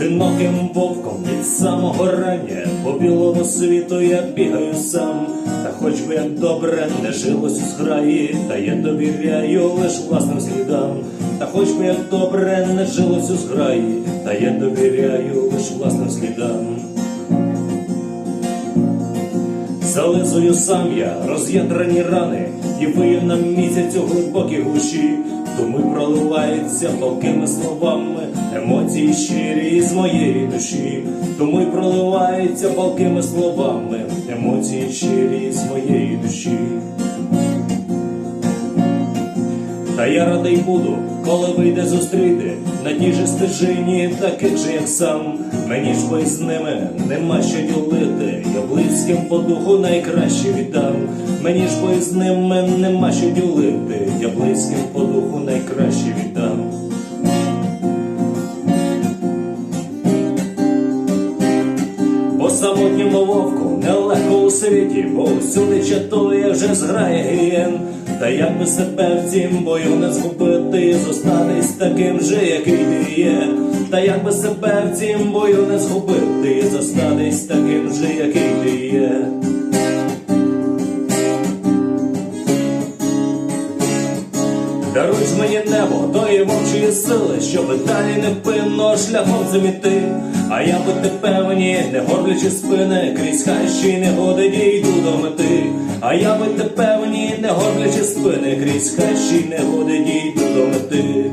Одиноким вовком від самого рання по білому світу я бігаю сам, та хоч би як добре не жилось у зграї, та я довіряю лиш власним слідам, та хоч би як добре не жилось у зграї, та я довіряю лиш власним слідам. Зализую сам я роз'ятрені рани і вию на місяць у глибокій гуші. Думи проливаються палкими словами, емоції щирі з моєї душі. Думи проливаються палкими словами, емоції щирі з моєї душі. Та я радий буду, коли вийде зустріти на тій же стежині, таких же, як сам. Мені ж бо з ними нема що ділити. Я близьким по духу найкраще віддам. Мені ж бо з ними нема що ділити. Я самотньому вовку нелегко у світі, бо всюди чатує вже зграє гієн. Та як би себе в цім бою не згубити, зостатись таким же, який ти є. Та як би себе в цім бою не згубити, зостатись таким же, який ти є. Даруй мені небо, тої вовчої сили, щоб далі невпинно шляхом заміти. А я будьте певні, не горлячи спини, крізь хащі негоди дійду до мети. А я бути певні, не горлячи спини, крізь хащі негоди дійду до мети.